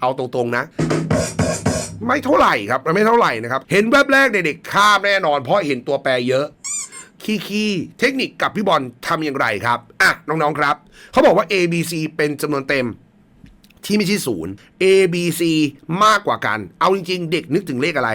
เอาตรงๆนะ ไม่เท่าไหร่ครับมันไม่เท่าไหร่นะครับ เห็นแวบแรกเด็กๆข้ามแน่นอน เพราะเห็นตัวแปรเยอะคีคีเทคนิคกับพี่บอลทำอย่างไรครับอะน้องๆครับ เขาบอกว่า A B C เป็นจำนวนเต็มที่ไม่ใช่ศูนย์ A B C มากกว่ากัน เอาจริงๆ เด็กนึกถึงเลขอะไร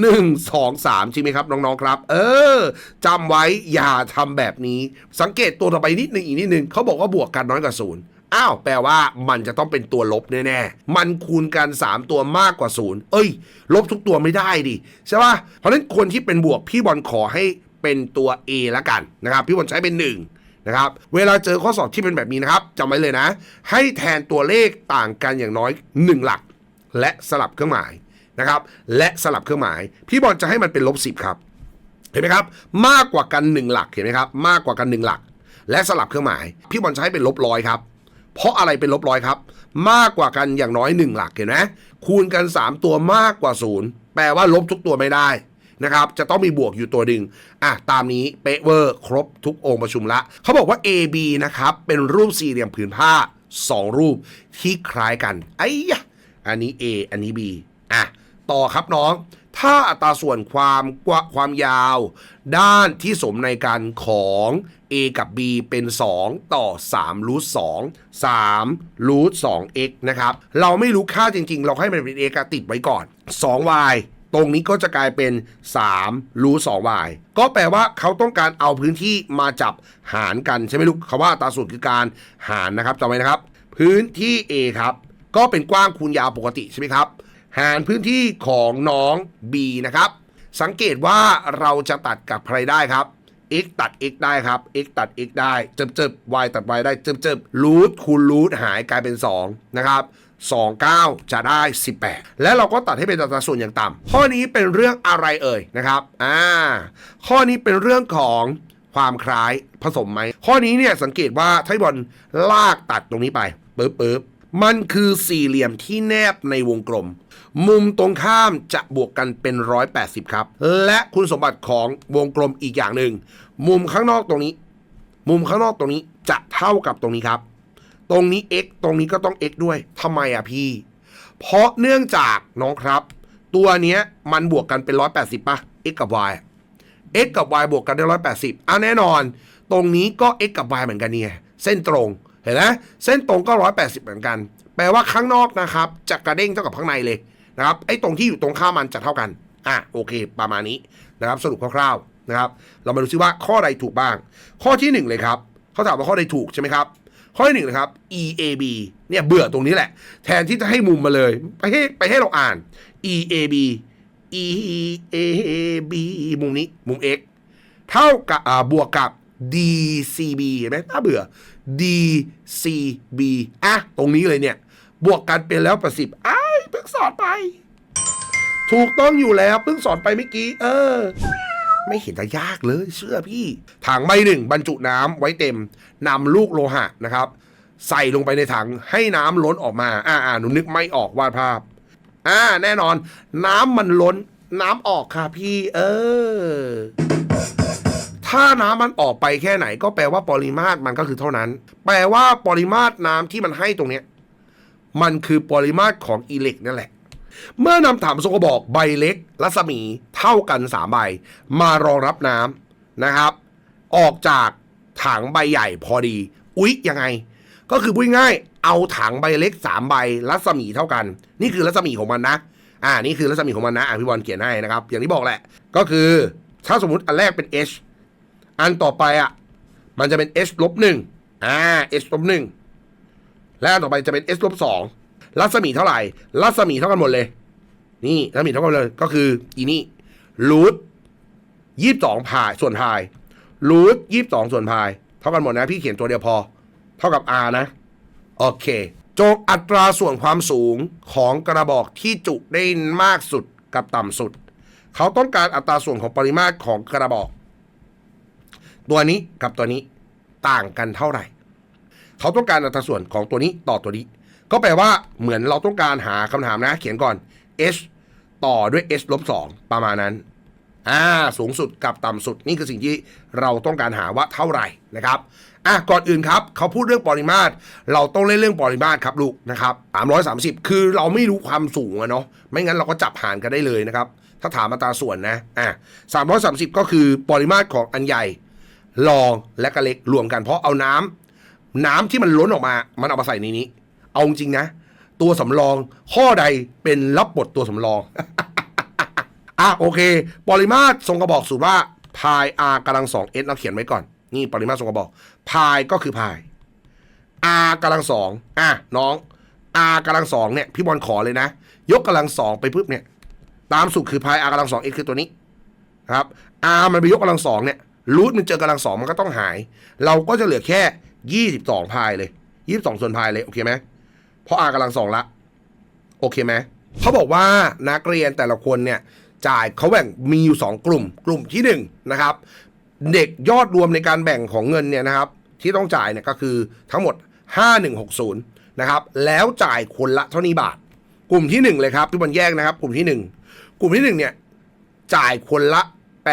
หนึ่งสองสามใช่ไหมครับ น้อง ๆ ครับ เออจำไว้อย่าทำแบบนี้ สังเกตตัวต่อไปนิดหนึ่งอีกนิดหนึ่งเขาบอกว่าบวกกันน้อยกว่าศูนย์ อ้าวแปลว่ามันจะต้องเป็นตัวลบแน่ๆ มันคูณกัน 3 ตัวมากกว่าศูนย์เอ้ย ลบทุกตัวไม่ได้ดิใช่ป่ะ เพราะฉะนั้นคนที่เป็นบวกพี่บอลขอให้เป็นตัว A ละกันนะครับ พี่บอลใช้เป็น 1 นะครับ เวลาเจอข้อสอบที่เป็นแบบนี้นะครับจำไว้เลยนะ ให้แทนตัวเลขต่างกันอย่างน้อย 1 หลัก และสลับเครื่องหมายนะครับและสลับเครื่องหมาย พี่บอลจะให้มันเป็นลบสิบครับเห็นไหมครับ มากกว่ากัน 1 หลักเห็นไหมครับมากกว่ากัน 1 หลัก และสลับเครื่องหมาย พี่บอลให้เป็นลบร้อยครับ เพราะอะไรเป็นลบร้อยครับ มากกว่ากันอย่างน้อย 1 หลักเห็นไหมคูณกัน 3 ตัวมากกว่า 0 แปลว่าลบทุกตัวไม่ได้นะครับ จะต้องมีบวกอยู่ตัวหนึ่งอะ ตามนี้เป๊ะเวอร์ครบทุกองค์ประชุมละ เขาบอกว่า AB นะครับ เป็นรูปสี่เหลี่ยมผืนผ้า 2 รูปที่คล้ายกัน ไอ้ยะ อันนี้ A อันนี้ B อะ ต่อครับน้อง ถ้าอัตราส่วนความกว้าความยาว ด้านที่สมในการของ a กับ b เป็น 2 ต่อ3รูท2 3รูท2 x นะครับ เราไม่รู้ค่าจริงๆ เราให้มันเป็น a กติดไว้ก่อน 2y ตรงนี้ก็จะกลายเป็น3รูท 2y ก็แปลว่าเขาต้องการเอาพื้นที่มาจับหารกันใช่ไหมลูกคำว่าอัตราส่วนคือการหารนะครับจำไว้นะครับ พื้นที่ a ครับ ก็เป็นกว้างคูณยาวปกติใช่ไหมครับ หารพื้นที่ของน้อง B นะครับ สังเกตว่าเราจะตัดกับใครได้ครับ x ตัด x ได้ครับ x ตัด x ได้เจิบเจิบ y ตัด y ได้เจิบเจิบรูทคูณรูทหายกลายเป็น 2 นะครับ 29 จะได้ 18 และเราก็ตัดให้เป็นอัตราส่วนอย่างต่ำข้อนี้เป็นเรื่องอะไรเอ่ยนะครับอ่าข้อนี้เป็นเรื่องของความคล้ายผสมไหม ข้อนี้เนี่ยสังเกตว่าไทบอลลากตัดตรงนี้ไปปึ๊บปึ๊บ มันคือสี่เหลี่ยมที่แนบในวงกลม มุมตรงข้ามจะบวกกันเป็น 180 ครับ และคุณสมบัติของวงกลมอีกอย่างหนึ่ง มุมข้างนอกตรงนี้ มุมข้างนอกตรงนี้จะเท่ากับตรงนี้ครับ ตรงนี้ x ตรงนี้ก็ต้อง x ด้วยทำไมอะพี่ เพราะเนื่องจากน้องครับ ตัวเนี้ยมันบวกกันเป็น 180ป่ะ x กับ y x กับ y บวกกันได้ 180อะแน่นอน ตรงนี้ก็ x กับ y เหมือนกันเนี่ย เส้นตรง เห็นไหมเส้นตรงก็ 180 เหมือนกัน แปลว่าข้างนอกนะครับ จะกระเด้งเท่ากับข้างในเลยนะครับไอ้ตรงที่อยู่ตรงข้ามมันจะเท่ากันอะโอเค ประมาณนี้นะครับ สรุปคร่าวๆนะครับ เรามาดูซิว่าข้อใดถูกบ้าง ข้อที่หนึ่งเลยครับเขาถามว่าข้อใดถูกใช่ไหมครับ ข้อที่หนึ่งนะครับ EAB เนี่ยเบื่อตรงนี้แหละ แทนที่จะให้มุมมาเลยไปให้ไปให้เราอ่าน EAB EAB มุมนี้มุม x เท่ากับบวกกับ DCB เห็นไหมน่าเบื่อ DCB อะ ตรงนี้เลยเนี่ย บวกกันเป็นแล้วประสิบไอ้เพิ่งสอนไป ถูกต้องอยู่แล้วเพิ่งสอนไปเมื่อกี้ เออ ไม่เห็นจะยากเลยเชื่อพี่ ถังใบหนึ่งบรรจุน้ำไว้เต็มนำลูกโลหะนะครับ ใส่ลงไปในถังให้น้ำล้นออกมา อ่าอ่าหนูนึกไม่ออกวาดภาพ อ่า แน่นอน น้ำมันล้น น้ำออกค่ะพี่ เออ ถ้าน้ำมันออกไปแค่ไหน ก็แปลว่าปริมาตรมันก็คือเท่านั้น แปลว่าปริมาตรน้ำที่มันให้ตรงเนี้ยมันคือปริมาตรของอิเล็กนั่นแหละ เมื่อนำถังทรงกบอกใบเล็ก รัศมีเท่ากัน3ใบ มารองรับน้ำนะครับ ออกจากถังใบใหญ่พอดี อุ๊ยยังไง ก็คือพูดง่ายเอาถังใบเล็ก3ใบรัศมีเท่ากัน นี่คือรัศมีของมันนะ อ่านี่คือรัศมีของมันนะอะพี่บอลเขียนให้นะครับ อย่างที่บอกแหละ ก็คือถ้าสมมติอันแรกเป็น h อันต่อไปอะ มันจะเป็น h ลบหนึ่งอ่า h ลบหนึ่งและอันต่อไปจะเป็น s ลบสองรัศมีเท่าไหร่ รัศมีเท่ากันหมดเลย นี่รัศมีเท่ากันเลย ก็คืออีนี่รูทยี่สิบสองพายส่วนพายรูทยี่สิบสองส่วนพาย เท่ากันหมดนะ พี่เขียนตัวเดียวพอ เท่ากับ r นะ โอเคโจกอัตราส่วนความสูงของกระบอกที่จุได้มากสุดกับต่ำสุด เขาต้องการอัตราส่วนของปริมาตรของกระบอก ตัวนี้กับตัวนี้ต่างกันเท่าไหร่ เขาต้องการอัตราส่วนของตัวนี้ต่อตัวนี้ ก็แปลว่าเหมือนเราต้องการหาคำถามนะ เขียนก่อน h ต่อด้วย h ลบ2ประมาณนั้นอ่าสูงสุดกับต่ำสุดนี่คือสิ่งที่เราต้องการหาว่าเท่าไหร่นะครับอะก่อนอื่นครับเขาพูดเรื่องปริมาตร เราต้องเล่นเรื่องปริมาตรครับลูกนะครับ330 คือเราไม่รู้ความสูงอะเนาะไม่งั้นเราก็จับหารกันได้เลยนะครับ ถ้าถามมาตราส่วนนะอะ330 ก็คือปริมาตรของอันใหญ่ รองและก็เล็กรวมกัน เพราะเอาน้ำน้ำที่มันล้นออกมา มันเอามาใส่ในนี้ เอาจริงนะ ตัวสำรองข้อใดเป็นรับบทตัวสำรอง อะโอเค ปริมาตรทรงกระบอกสูตรว่าพาย r กำลังสอง s เราเขียนไว้ก่อน นี่ปริมาตรทรงกระบอกพายก็คือพาย r กำลังสองอะน้อง r กำลังสองเนี่ยพี่บอลขอเลยนะ ยกกำลังสองไปปุ๊บเนี่ย ตามสูตรคือพาย r กำลังสอง s คือตัวนี้ครับ r มันไปยกกำลังสองเนี่ย รูทมันเจอกำลังสองมันก็ต้องหาย เราก็จะเหลือแค่ยี่สิบสองพายเลยยี่สิบสองส่วนพายเลย โอเคไหมเพราะ r กำลังสองละ โอเคไหมเขาบอกว่านักเรียนแต่ละคนเนี่ยจ่ายเขาแบ่งมีอยู่ 2 กลุ่ม กลุ่มที่1นะครับเด็กยอดรวมในการแบ่งของเงินเนี่ยนะครับ ที่ต้องจ่ายเนี่ยก็คือทั้งหมด 5160นะครับแล้วจ่ายคนละเท่านี้บาท กลุ่มที่ 1 เลยครับพี่บอลแยกนะครับ กลุ่มที่ 1 กลุ่มที่1เนี่ยจ่ายคนละ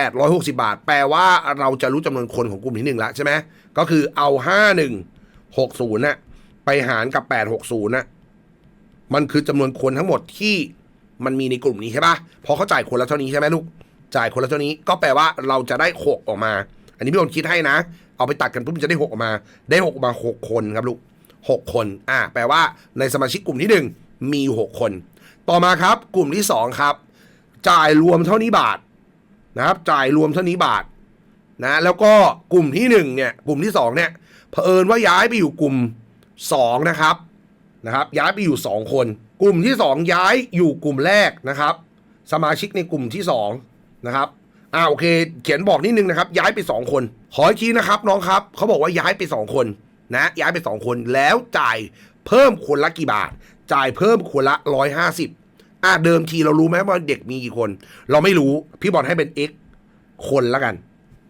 860 บาท แปลว่าเราจะรู้จำนวนคนของกลุ่มที่1แล้วใช่ไหมก็คือเอา 5160น่ะไปหารกับ 860น่ะมันคือจำนวนคนทั้งหมดที่มันมีในกลุ่มนี้ใช่ปะพอเขาจ่ายคนละเท่านี้ใช่ไหมลูก จ่ายคนละเท่านี้ ก็แปลว่าเราจะได้หกออกมา อันนี้พี่บอลคิดให้นะ เอาไปตัดกันปุ๊บมันจะได้หกออกมา ได้หกออกมาหกคนครับลูกหกคน อ่า แปลว่าในสมาชิกกลุ่มที่หนึ่งมีหกคน ต่อมาครับ กลุ่มที่สองครับ จ่ายรวมเท่านี้บาท นะครับจ่ายรวมเท่านี้บาทนะแล้วก็กลุ่มที่หนึ่งเนี่ย กลุ่มที่สองเนี่ยเผอิญว่าย้ายไปอยู่กลุ่มสองนะครับนะครับ ย้ายไปอยู่ 2 คน กลุ่มที่ 2 ย้ายอยู่กลุ่มแรกนะครับ สมาชิกในกลุ่มที่ 2 นะครับอ่าโอเค เขียนบอกนิดนึงนะครับ ย้ายไป 2 คนขออีกทีนะครับน้องครับเขาบอกว่าย้ายไป 2 คนนะย้ายไป 2 คนแล้วจ่ายเพิ่มคนละกี่บาท จ่ายเพิ่มคนละ 150 อ่าเดิมทีเรารู้ไหมว่าเด็กมีกี่คน เราไม่รู้ พี่บอลให้เป็น x คนละกัน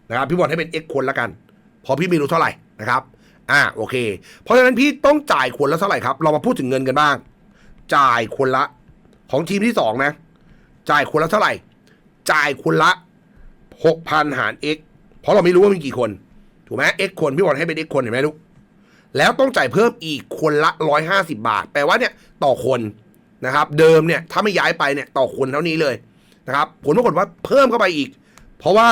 นะครับ พี่บอลให้เป็น x คนละกันพราะพี่ไม่รู้เท่าไหร่นะครับ อ่าโอเค เพราะฉะนั้นพี่ต้องจ่ายคนละเท่าไหร่ครับ เรามาพูดถึงเงินกันบ้าง จ่ายคนละ ของทีมที่สองนะ จ่ายคนละเท่าไหร่ จ่ายคนละหกพันหาร x เพราะเราไม่รู้ว่ามีกี่คน ถูกไหม x คนพี่บอลให้เป็น x คนเห็นไหมลูกแล้วต้องจ่ายเพิ่มอีกคนละร้อยห้าสิบาท แปลว่าเนี่ย ต่อคน นะครับ เดิมเนี่ยถ้าไม่ย้ายไปเนี่ยต่อคนเท่านี้เลยนะครับผลปรากฏว่าเพิ่มเข้าไปอีก เพราะว่า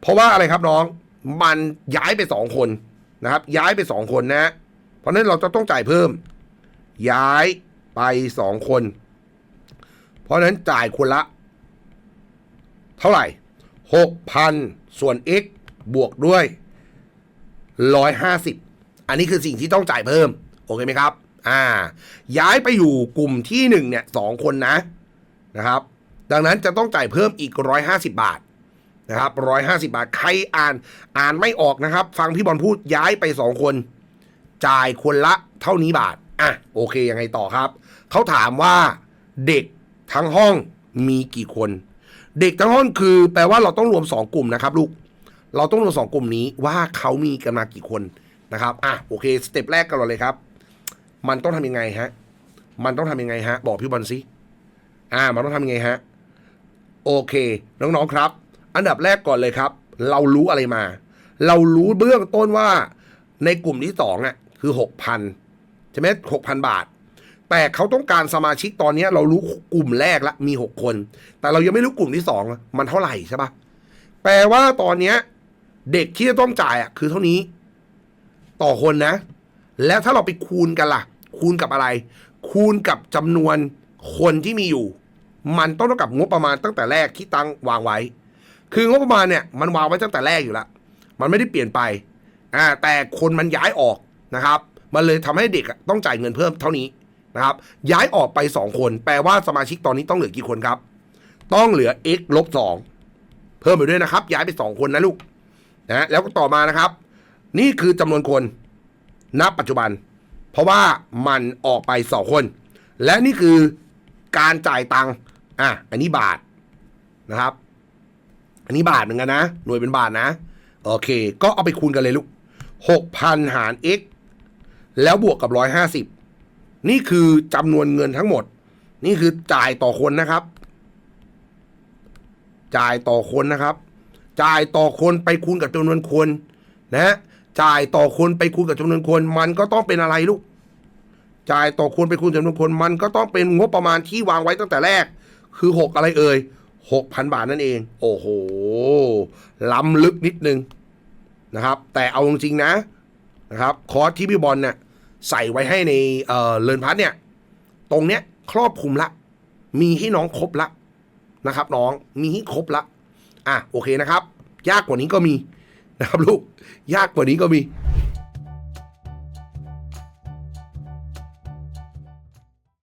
เพราะว่าอะไรครับน้อง มันย้ายไปสองคนนะครับ ย้ายไปสองคนนะ เพราะนั้นเราจะต้องจ่ายเพิ่ม ย้ายไปสองคน เพราะนั้นจ่ายคนละ เท่าไหร่หกพันส่วน x บวกด้วยร้อยห้าสิบอันนี้คือสิ่งที่ต้องจ่ายเพิ่ม โอเคไหมครับ อ่า ย้ายไปอยู่กลุ่มที่หนึ่งเนี่ยสองคนนะนะครับ ดังนั้นจะต้องจ่ายเพิ่มอีกร้อยห้าสิบบาทนะครับร้อยห้าสิบาท ใครอ่านอ่านไม่ออกนะครับ ฟังพี่บอลพูดย้ายไปสองคน จ่ายคนละเท่านี้บาท อะ โอเคยังไงต่อครับ เขาถามว่าเด็กทั้งห้องมีกี่คน เด็กทั้งห้องคือ แปลว่าเราต้องรวมสองกลุ่มนะครับ ลูก เราต้องรวมสองกลุ่มนี้ว่าเขามีกันมากี่คนนะครับ อะ โอเค สเต็ปแรกกันเลยครับ มันต้องทำยังไงฮะ มันต้องทำยังไงฮะ บอกพี่บอลสิอ่า มันต้องทำยังไงฮะ โอเค น้องๆครับ อันดับแรกก่อนเลยครับ เรารู้อะไรมา เรารู้เบื้องต้นว่า ในกลุ่มที่สองอะ คือหกพันใช่ไหมหกพันบาท แต่เขาต้องการสมาชิกตอนนี้เรารู้กลุ่มแรกละมีหกคน แต่เรายังไม่รู้กลุ่มที่สองมันเท่าไหร่ใช่ปะแปลว่าตอนเนี้ยเด็กที่จะต้องจ่ายอะคือเท่านี้ ต่อคนนะ แล้วถ้าเราไปคูณกันล่ะ คูณกับอะไร คูณกับจำนวนคนที่มีอยู่ มันต้องเท่ากับงบประมาณตั้งแต่แรกที่ตั้งวางไว้ คืองบประมาณเนี่ยมันวางไว้ตั้งแต่แรกอยู่แล้วมันไม่ได้เปลี่ยนไปอ่าแต่คนมันย้ายออกนะครับ มันเลยทำให้เด็กต้องจ่ายเงินเพิ่มเท่านี้นะครับ ย้ายออกไป 2 คน แปลว่าสมาชิกตอนนี้ต้องเหลือกี่คนครับ ต้องเหลือ x ลบ2เพิ่มไปด้วยนะครับ ย้ายไป 2 คนนะลูกนะแล้วก็ต่อมานะครับ นี่คือจำนวนคนณปัจจุบัน เพราะว่ามันออกไป 2 คน และนี่คือการจ่ายตังค์อะอันนี้บาทนะครับ อันนี้บาทเหมือนกันนะ หน่วยเป็นบาทนะ โอเค ก็เอาไปคูณกันเลยลูกหกพันหาร x แล้วบวกกับร้อยห้าสิบนี่คือจำนวนเงินทั้งหมด นี่คือจ่ายต่อคนนะครับ จ่ายต่อคนนะครับ จ่ายต่อคนไปคูณกับจำนวนคนนะ จ่ายต่อคนไปคูณกับจำนวนคน มันก็ต้องเป็นอะไรลูก จ่ายต่อคนไปคูณจำนวนคน มันก็ต้องเป็นงบประมาณที่วางไว้ตั้งแต่แรก คือหกอะไรเอ่ยหกพันบาทนั่นเอง โอ้โห ล้ำลึกนิดนึงนะครับ แต่เอาจริงๆนะนะครับ คอร์สที่พี่บอลเนี่ยใส่ไว้ให้ในเอ่อเลินพัทเนี่ย ตรงเนี้ยครอบคลุมละ มีให้น้องครบละนะครับ น้องมีให้ครบละ อะโอเคนะครับ ยากกว่านี้ก็มี นะครับลูก ยากกว่านี้ก็มี